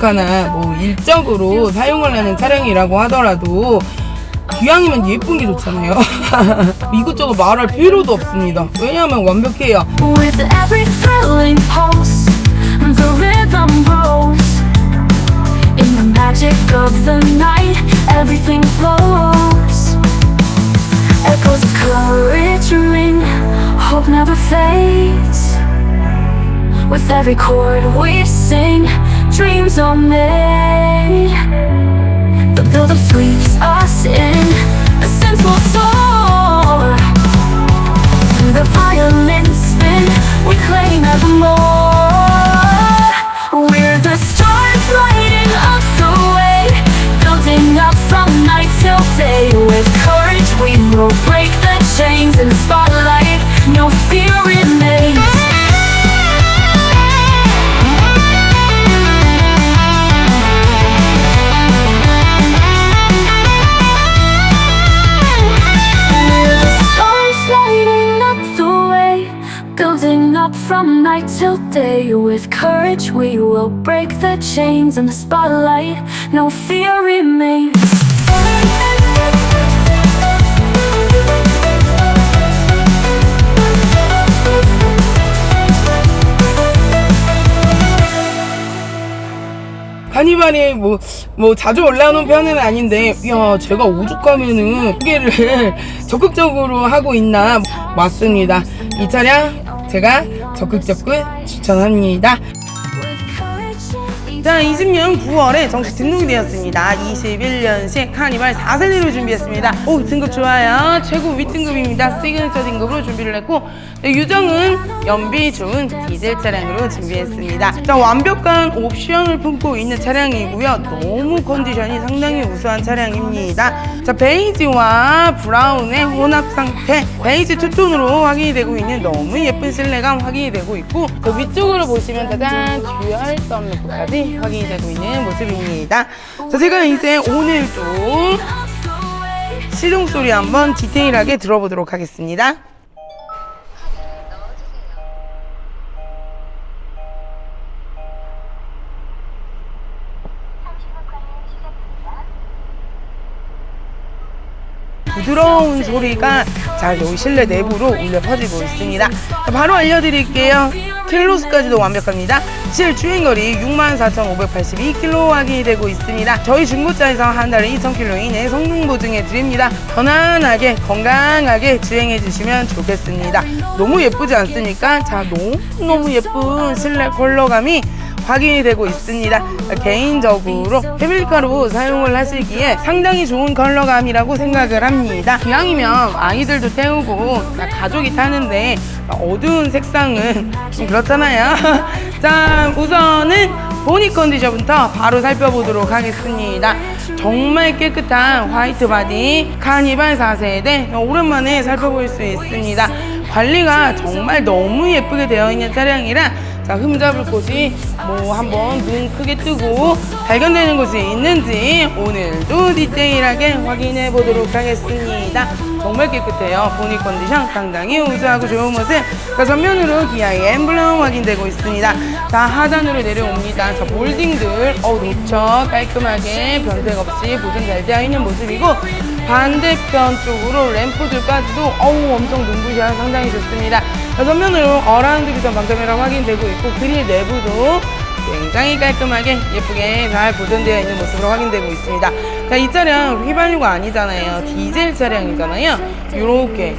오죽하나 뭐 일적으로 사용을 하는 차량이라고 하더라도 기왕이면 예쁜 게 좋잖아요. 이것저것 말할 필요도 없습니다. 왜냐하면 완벽해요. Dreams are made. The build-up sweeps us in, a sense will soar. Through the violin spin, we claim evermore. We're the stars lighting up the way, building up from night till day. With courage, we will break the chains in from night till day. With courage, we will break the chains in the spotlight. No fear remains. 카니발이 뭐, 뭐 자주 올라오는 편은 아닌데, 야, 제가 오죽하면은 소개를 적극적으로 하고 있나? 맞습니다. 이 차량 제가 적극적극 추천합니다. With courage, 자, 20년 9월에 정식 등록이 되었습니다. 21년식 카니발 4세대로 준비했습니다. 오, 등급 좋아요. 최고 윗등급입니다. 시그니처 등급으로 준비를 했고, 네, 유정은 연비 좋은 디젤 차량으로 준비했습니다. 자, 완벽한 옵션을 품고 있는 차량이고요. 너무 컨디션이 상당히 우수한 차량입니다. 자, 베이지와 브라운의 혼합 상태, 베이지 투톤으로 확인이 되고 있는 너무 예쁜 실내감 확인이 되고 있고, 그 위쪽으로 보시면 짜잔, 듀얼 썬루프까지 확인이 되고 있는 모습입니다. 자, 제가 이제 오늘도 시동 소리 한번 디테일하게 들어보도록 하겠습니다. 부드러운 소리가 자 여기 실내 내부로 울려 퍼지고 있습니다. 자, 바로 알려드릴게요. 킬로수까지도 완벽합니다. 실 주행거리 64,582km 확인이 되고 있습니다. 저희 중고차에서 한 달에 2,000km 이내 성능 보증해 드립니다. 편안하게 건강하게 주행해 주시면 좋겠습니다. 너무 예쁘지 않습니까? 자 너무 너무 예쁜 실내 컬러감이 확인이 되고 있습니다. 개인적으로 패밀리카로 사용을 하시기에 상당히 좋은 컬러감이라고 생각을 합니다. 기왕이면 아이들도 태우고 가족이 타는데 어두운 색상은 좀 그렇잖아요. 자, 우선은 보니 컨디션부터 바로 살펴보도록 하겠습니다. 정말 깨끗한 화이트 바디 카니발 4세대 오랜만에 살펴볼 수 있습니다. 관리가 정말 너무 예쁘게 되어 있는 차량이라 자, 흠잡을 곳이 뭐 한번 눈 크게 뜨고 발견되는 곳이 있는지 오늘도 디테일하게 확인해 보도록 하겠습니다. 정말 깨끗해요. 보니 컨디션 상당히 우수하고 좋은 모습. 자, 전면으로 기아의 엠블럼 확인되고 있습니다. 자, 하단으로 내려옵니다. 자, 몰딩들, 어우, 놓쳐 깔끔하게 변색 없이 보존 잘 되어 있는 모습이고 반대편 쪽으로 램프들까지도 어우 엄청 눈부셔 상당히 좋습니다. 자, 전면으로 어라운드 비전 방카메라 확인되고 있고 그릴 내부도 굉장히 깔끔하게 예쁘게 잘 보존되어 있는 모습으로 확인되고 있습니다. 자, 이 차량 휘발유가 아니잖아요. 디젤 차량이잖아요. 이렇게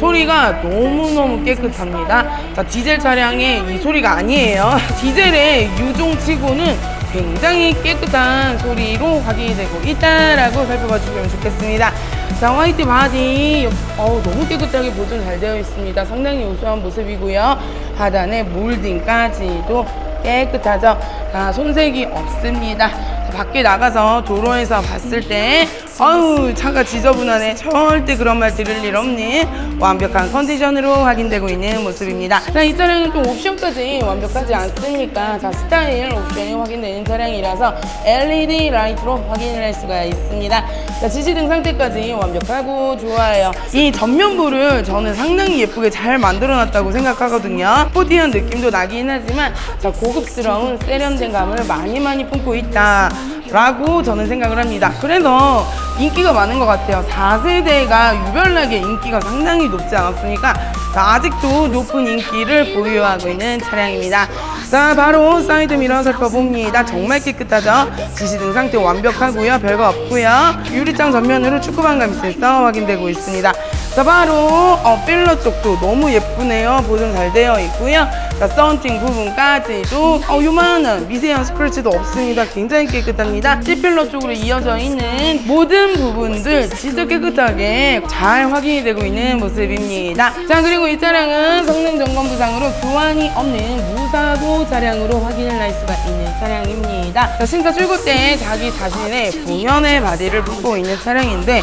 소리가 너무너무 깨끗합니다. 자, 디젤 차량의 이 소리가 아니에요. 디젤의 유종치고는 굉장히 깨끗한 소리로 확인이 되고 있다라고 살펴봐 주시면 좋겠습니다. 자, 화이트 바디. 어우, 너무 깨끗하게 보존 잘 되어 있습니다. 상당히 우수한 모습이고요. 하단에 몰딩까지도 깨끗하죠. 자, 손색이 없습니다. 자, 밖에 나가서 도로에서 봤을 때 아유 차가 지저분하네. 절대 그런 말 들을 일 없는 완벽한 컨디션으로 확인되고 있는 모습입니다. 자, 이 차량은 또 옵션까지 완벽하지 않습니까? 자 스타일 옵션이 확인되는 차량이라서 LED 라이트로 확인을 할 수가 있습니다. 자 지지등 상태까지 완벽하고 좋아요. 이 전면부를 저는 상당히 예쁘게 잘 만들어 놨다고 생각하거든요. 스포티한 느낌도 나긴 하지만 자 고급스러운 세련된 감을 많이 많이 품고 있다 라고 저는 생각을 합니다. 그래서 인기가 많은 것 같아요. 4세대가 유별나게 인기가 상당히 높지 않았으니까 자, 아직도 높은 인기를 보유하고 있는 차량입니다. 자, 바로 사이드 미러 살펴봅니다. 정말 깨끗하죠? 지시등 상태 완벽하고요. 별거 없고요. 유리창 전면으로 축구방 감있어서 확인되고 있습니다. 자, 바로 어, 필러 쪽도 너무 예쁘네요. 보존 잘 되어 있고요. 자, 썬팅 부분까지도 어, 요만한 미세한 스크래치도 없습니다. 굉장히 깨끗합니다. C필러 쪽으로 이어져 있는 모든 부분들 진짜 깨끗하게 잘 확인이 되고 있는 모습입니다. 자, 그리고 이 차량은 성능 점검 부상으로 교환이 없는 무사고 차량으로 확인을 할 수가 있는 차량입니다. 자, 신차 출고 때 자기 자신의 본연의 바디를 품고 있는 차량인데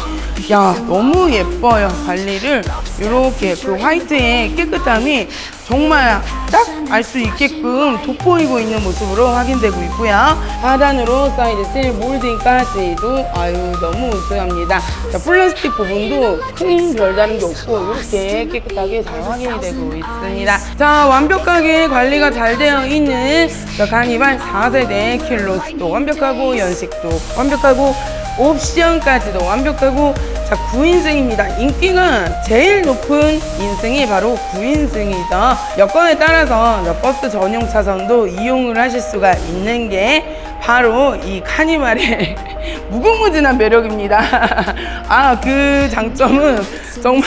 야, 너무 예뻐요. 관리를 이렇게 그 화이트의 깨끗함이 정말 딱 알 수 있게끔 돋보이고 있는 모습으로 확인되고 있고요. 하단으로 사이드 실 몰딩까지도 아유 너무 우수합니다. 자, 플라스틱 부분도 큰 별다른 게 없고 이렇게 깨끗하게 잘 확인이 되고 있습니다. 자 완벽하게 관리가 잘 되어 있는 자, 카니발 4세대 킬로스도 완벽하고 연식도 완벽하고 옵션까지도 완벽하고 자 9인승입니다. 인기가 제일 높은 인승이 바로 9인승이죠. 여건에 따라서 자, 버스 전용 차선도 이용을 하실 수가 있는 게 바로 이 카니발의 무궁무진한 매력입니다. 아 그 장점은 정말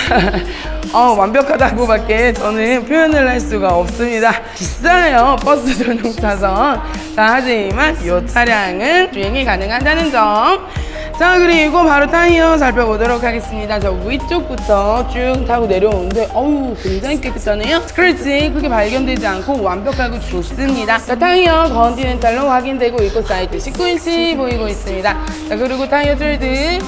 어, 완벽하다고밖에 저는 표현을 할 수가 없습니다. 비싸요 버스 전용 차선. 자 하지만 이 차량은 주행이 가능하다는 점. 자 그리고 바로 타이어 살펴보도록 하겠습니다. 자 위쪽부터 쭉 타고 내려오는데 어우 굉장히 깨끗하네요. 스크래치 크게 발견되지 않고 완벽하고 좋습니다. 자 타이어 컨티넨탈로 확인되고 있고 사이즈 19인치 보이고 있습니다. 자 그리고 타이어 줄드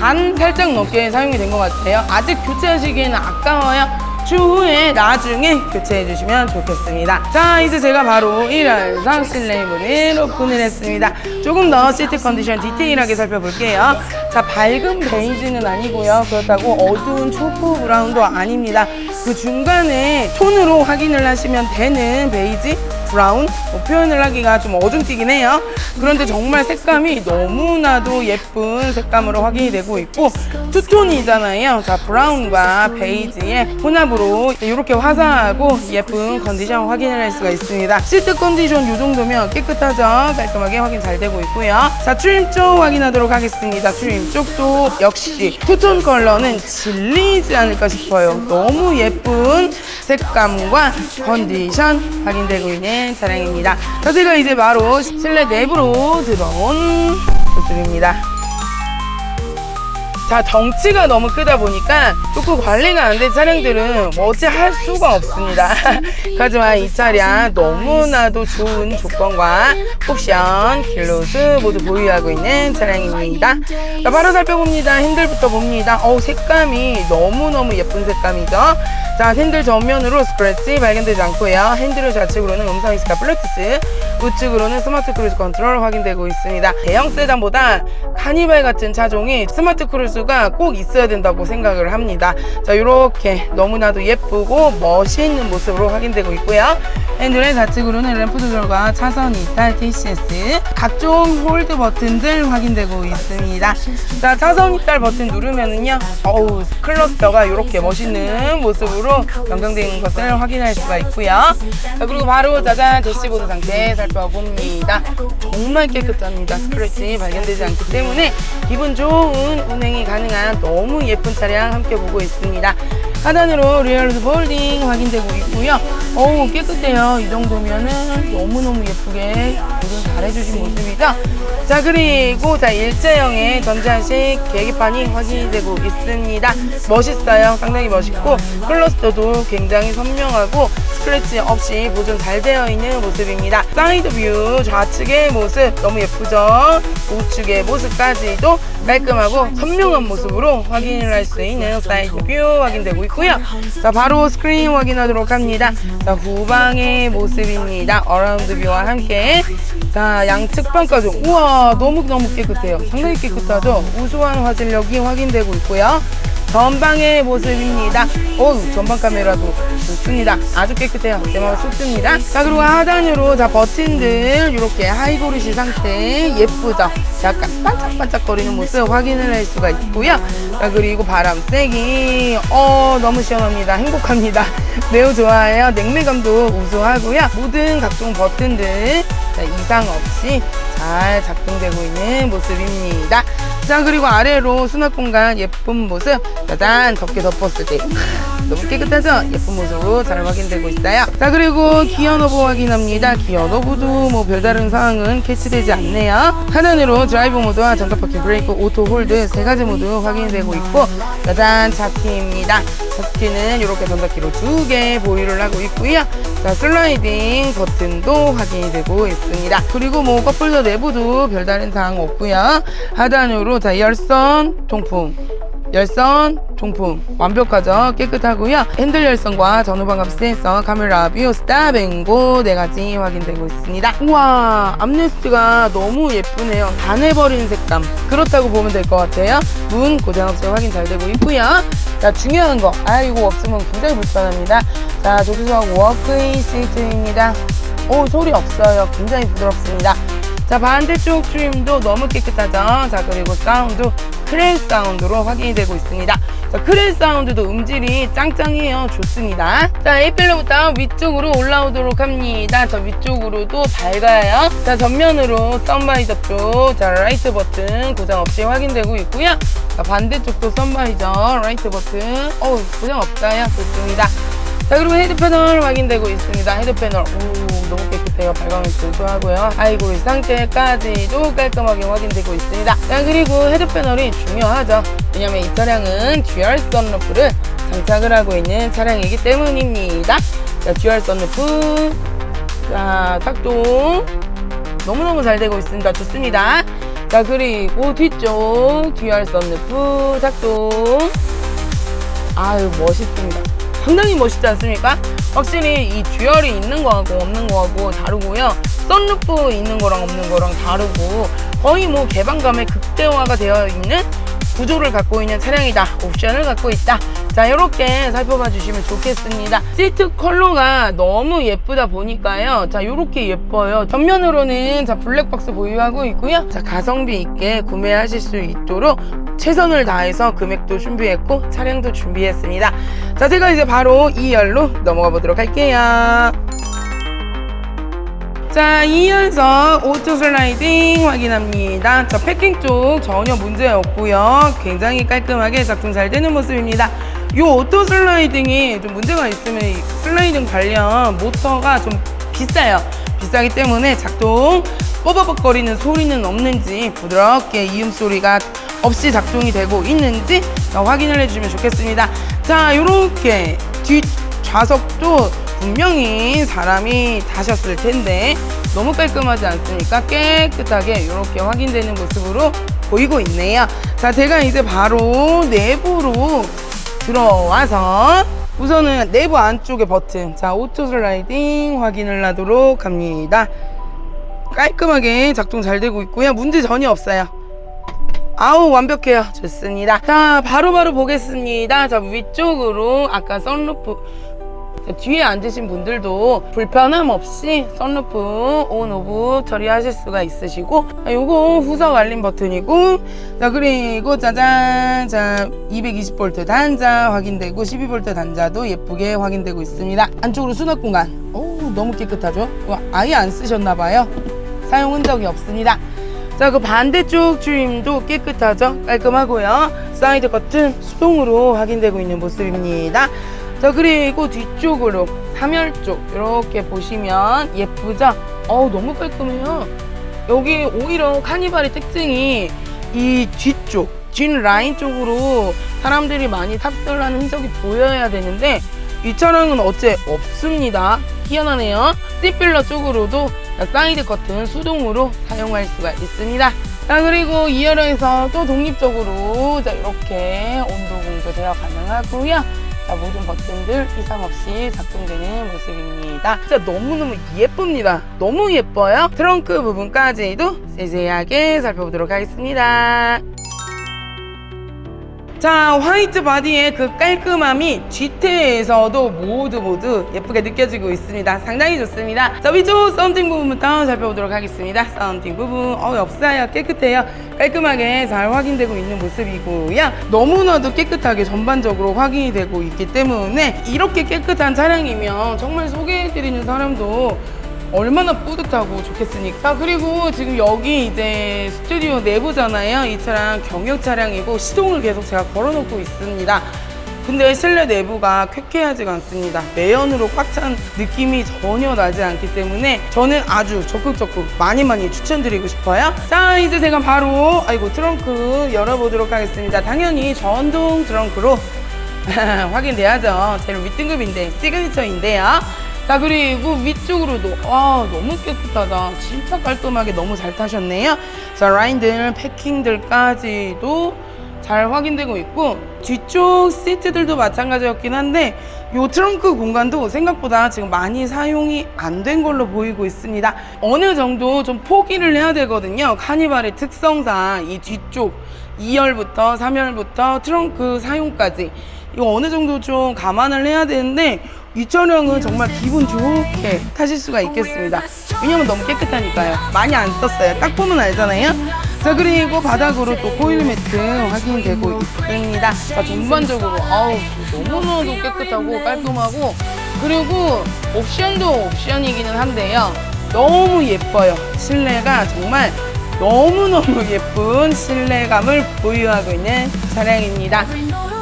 반 살짝 넘게 사용이 된 것 같아요. 아직 교체하시기에는 아까워요 추후에 나중에 교체해 주시면 좋겠습니다. 자, 이제 제가 바로 1열상 실내 문을 오픈을 했습니다. 조금 더 시트 컨디션 디테일하게 살펴볼게요. 자, 밝은 베이지는 아니고요. 그렇다고 어두운 초코 브라운도 아닙니다. 그 중간에 톤으로 확인을 하시면 되는 베이지, 브라운 뭐 표현을 하기가 좀 어중뛰긴 해요. 그런데 정말 색감이 너무나도 예쁜 색감으로 확인이 되고 있고 투톤이잖아요. 자 브라운과 베이지의 혼합으로 이렇게 화사하고 예쁜 컨디션 확인을 할 수가 있습니다. 시트 컨디션 이 정도면 깨끗하죠. 깔끔하게 확인 잘 되고 있고요. 자 트림 쪽 확인하도록 하겠습니다. 트림 쪽도 역시 투톤 컬러는 질리지 않을까 싶어요. 너무 예쁜 색감과 컨디션 확인되고 있는 차량입니다. 자, 제가 이제 바로 실내 내부로 들어온 모습입니다. 자, 덩치가 너무 크다 보니까 조금 관리가 안 된 차량들은 뭐 어찌 할 수가 없습니다. 하지만 이 차량 너무나도 좋은 조건과 옵션, 킬로스 모두 보유하고 있는 차량입니다. 자, 바로 살펴봅니다. 핸들부터 봅니다. 어우, 색감이 너무너무 예쁜 색감이죠. 자, 핸들 전면으로 스크래치 발견되지 않고요. 핸들 좌측으로는 음성 인스카 블루투스, 우측으로는 스마트 크루즈 컨트롤 확인되고 있습니다. 대형 세단보다 카니발 같은 차종이 스마트 크루즈 가 꼭 있어야 된다고 생각을 합니다. 자, 이렇게 너무나도 예쁘고 멋있는 모습으로 확인되고 있고요. 핸들의 좌측으로는 램프 조절과 차선 이탈 TCS, 각종 홀드 버튼들 확인되고 있습니다. 자, 차선 이탈 버튼 누르면은요, 어우, 클러스터가 이렇게 멋있는 모습으로 변경된 것을 확인할 수가 있고요. 자, 그리고 바로 짜잔 대시보드 상태 살펴봅니다. 정말 깨끗합니다. 스크래치 발견되지 않기 때문에 기분 좋은 운행이 가능한 너무 예쁜 차량 함께 보고 있습니다. 하단으로 리얼스 폴딩 확인되고 있고요. 어우 깨끗해요. 이 정도면은 너무너무 예쁘게 보존 잘해주신 모습이죠. 자 그리고 자 일제형의 전자식 계기판이 확인되고 있습니다. 멋있어요. 상당히 멋있고 클러스터도 굉장히 선명하고 스크래치 없이 보존 잘 되어 있는 모습입니다. 사이드 뷰 좌측의 모습 너무 예쁘죠? 우측의 모습까지도 깔끔하고 선명한 모습으로 확인을 할 수 있는 사이드 뷰 확인되고 있고요. 자, 바로 스크린 확인하도록 합니다. 자, 후방의 모습입니다. 어라운드 뷰와 함께 자, 양측 방까지 우와, 너무너무 깨끗해요. 상당히 깨끗하죠? 우수한 화질력이 확인되고 있고요. 전방의 모습입니다. 어우, 전방 카메라도 좋습니다. 아주 깨끗해요. 제 마음에 쏙 듭니다. 자, 그리고 하단으로 자, 버튼들 이렇게 하이고리시 상태 예쁘죠? 약간 반짝반짝거리는 모습 확인을 할 수가 있고요. 자, 그리고 바람 쐬기. 어, 너무 시원합니다. 행복합니다. 매우 좋아해요. 냉매감도 우수하고요. 모든 각종 버튼들 자, 이상 없이 잘 작동되고 있는 모습입니다. 자 그리고 아래로 수납 공간 예쁜 모습 짜잔 덮개 덮었을 때 너무 깨끗하죠? 예쁜 모습으로 잘 확인되고 있어요. 자 그리고 기어 노브 확인합니다. 기어 노브도 뭐 별다른 사항은 캐치되지 않네요. 하단으로 드라이브 모드와 전자 바퀴 브레이크 오토 홀드 세 가지 모두 확인되고 있고 짜잔 차키입니다. 차키는 이렇게 전자키로 두 개 보유를 하고 있고요. 자 슬라이딩 버튼도 확인이 되고 있습니다. 그리고 뭐 컵홀더 내부도 별다른 사항 없고요. 하단으로 자 열선 통풍. 열선 통풍. 완벽하죠? 깨끗하고요. 핸들 열선과 전후방압 센서 카메라 뷰 스탑앤고 네 가지 확인되고 있습니다. 우와 암레스트가 너무 예쁘네요. 반해버린 색감. 그렇다고 보면 될 것 같아요. 문 고장 없이 확인 잘 되고 있고요. 자 중요한 거. 아 이거 없으면 굉장히 불편합니다. 자 조수석 워크인 시트입니다 오 소리 없어요. 굉장히 부드럽습니다. 자 반대쪽 트림도 너무 깨끗하죠? 자 그리고 사운드 크레 사운드로 확인이 되고 있습니다. 자 크레 사운드도 음질이 짱짱해요. 좋습니다. 자 A필러부터 위쪽으로 올라오도록 합니다. 저 위쪽으로도 밝아요. 자 전면으로 썬바이저 쪽자 라이트 버튼 고장 없이 확인되고 있고요. 자 반대쪽도 썬바이저 라이트 버튼 어우 고장 없어요. 좋습니다. 자 그리고 헤드 패널 확인되고 있습니다. 헤드 패널 오 너무 깨끗해요. 발광이 고소하고요. 아이고 이 상태까지도 깔끔하게 확인되고 있습니다. 자 그리고 헤드 패널이 중요하죠. 왜냐면 이 차량은 듀얼 썬루프를 장착을 하고 있는 차량이기 때문입니다. 자 듀얼 썬루프. 자 작동. 너무너무 잘 되고 있습니다. 좋습니다. 자 그리고 뒤쪽 듀얼 썬루프. 작동. 아유 멋있습니다. 상당히 멋있지 않습니까? 확실히 이 듀얼이 있는 거하고 없는 거하고 다르고요. 썬루프 있는 거랑 없는 거랑 다르고 거의 뭐 개방감의 극대화가 되어 있는 구조를 갖고 있는 차량이다. 옵션을 갖고 있다. 자 이렇게 살펴봐 주시면 좋겠습니다. 시트 컬러가 너무 예쁘다 보니까요. 자 이렇게 예뻐요. 전면으로는 자 블랙박스 보유하고 있고요. 자 가성비 있게 구매하실 수 있도록 최선을 다해서 금액도 준비했고 차량도 준비했습니다 자 제가 이제 바로 2열로 넘어가 보도록 할게요 자, 2연석 오토 슬라이딩 확인합니다. 자, 패킹 쪽 전혀 문제 없고요. 굉장히 깔끔하게 작동 잘 되는 모습입니다. 이 오토 슬라이딩이 좀 문제가 있으면 이 슬라이딩 관련 모터가 좀 비싸요. 비싸기 때문에 작동 뽀바벅거리는 소리는 없는지 부드럽게 이음 소리가 없이 작동이 되고 있는지 자, 확인을 해주시면 좋겠습니다. 자, 이렇게 뒷 좌석도 분명히 사람이 타셨을 텐데 너무 깔끔하지 않습니까? 깨끗하게 이렇게 확인되는 모습으로 보이고 있네요. 자, 제가 이제 바로 내부로 들어와서 우선은 내부 안쪽의 버튼, 자, 오토 슬라이딩 확인을 하도록 합니다. 깔끔하게 작동 잘 되고 있고요. 문제 전혀 없어요. 아우 완벽해요. 좋습니다. 자 바로 바로 보겠습니다. 자 위쪽으로 아까 선루프 자, 뒤에 앉으신 분들도 불편함 없이 선루프 온 오브 처리하실 수가 있으시고 자, 요거 후석 알림 버튼이고 자 그리고 짜잔 자 220V 단자 확인되고 12V 단자도 예쁘게 확인되고 있습니다. 안쪽으로 수납 공간. 오 너무 깨끗하죠? 아예 안 쓰셨나 봐요. 사용 흔적이 없습니다 자, 그 반대쪽 트림도 깨끗하죠? 깔끔하고요. 사이드 커튼 수동으로 확인되고 있는 모습입니다. 자, 그리고 뒤쪽으로 3열 쪽 이렇게 보시면 예쁘죠? 어우, 너무 깔끔해요. 여기 오히려 카니발의 특징이 이 뒤쪽, 뒷 라인 쪽으로 사람들이 많이 탑승을 하는 흔적이 보여야 되는데 이 차량은 어째 없습니다. 희한하네요. 스티필러 쪽으로도 사이드 커튼 수동으로 사용할 수가 있습니다. 자 그리고 2열에서 또 독립적으로 자 이렇게 온도 공조 되어 가능하고요. 자 모든 버튼들 이상 없이 작동되는 모습입니다. 진짜 너무너무 예쁩니다. 너무 예뻐요. 트렁크 부분까지도 세세하게 살펴보도록 하겠습니다. 자 화이트 바디의 그 깔끔함이 GT에서도 모두 모두 예쁘게 느껴지고 있습니다. 상당히 좋습니다. 자 위쪽 썬팅 부분부터 살펴보도록 하겠습니다. 썬팅 부분. 어 없어요. 깨끗해요. 깔끔하게 잘 확인되고 있는 모습이고요. 너무나도 깨끗하게 전반적으로 확인이 되고 있기 때문에 이렇게 깨끗한 차량이면 정말 소개해드리는 사람도 얼마나 뿌듯하고 좋겠습니까? 자, 그리고 지금 여기 이제 스튜디오 내부잖아요. 이 차량 경유 차량이고 시동을 계속 제가 걸어놓고 있습니다. 근데 실내 내부가 쾌쾌하지가 않습니다. 매연으로 꽉 찬 느낌이 전혀 나지 않기 때문에 저는 아주 적극적극 많이 많이 추천드리고 싶어요. 자, 이제 제가 바로 아이고 트렁크 열어보도록 하겠습니다. 당연히 전동 트렁크로 확인돼야죠. 제일 윗등급인데 시그니처인데요. 자 그리고 위쪽으로도. 와 너무 깨끗하다. 진짜 깔끔하게 너무 잘 타셨네요. 자 라인들 패킹들까지도 잘 확인되고 있고 뒤쪽 시트들도 마찬가지였긴 한데 요 트렁크 공간도 생각보다 지금 많이 사용이 안 된 걸로 보이고 있습니다. 어느 정도 좀 포기를 해야 되거든요. 카니발의 특성상 이 뒤쪽 2열부터 3열부터 트렁크 사용까지. 이거 어느 정도 좀 감안을 해야 되는데 이 차량은 정말 기분 좋게 타실 수가 있겠습니다. 왜냐면 너무 깨끗하니까요. 많이 안 썼어요. 딱 보면 알잖아요. 자 그리고 바닥으로 또 코일 매트 확인되고 있습니다. 자 전반적으로 아우 너무너무 깨끗하고 깔끔하고 그리고 옵션도 옵션이기는 한데요. 너무 예뻐요. 실내가 정말 너무너무 예쁜 실내감을 보유하고 있는 차량입니다.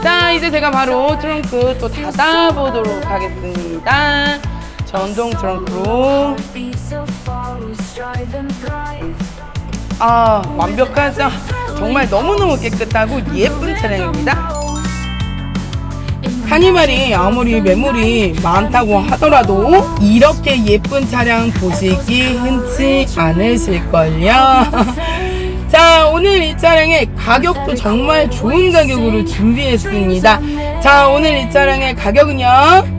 자, 이제 제가 바로 트렁크 또 닫아보도록 하겠습니다. 전동 트렁크로. 아, 완벽하죠? 정말 너무너무 깨끗하고 예쁜 차량입니다. 카니발이 아무리 매물이 많다고 하더라도 이렇게 예쁜 차량 보시기 흔치 않으실걸요. 자, 오늘 이 차량의 가격도 정말 좋은 가격으로 준비했습니다. 자, 오늘 이 차량의 가격은요.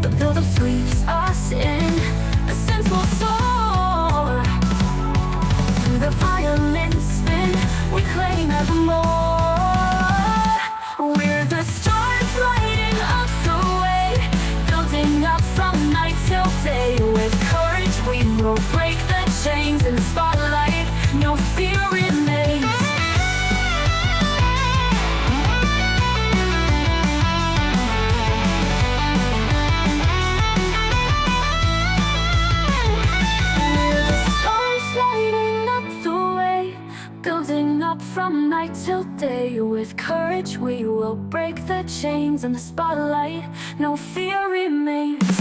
With courage, we will break the chains in the spotlight. No fear remains.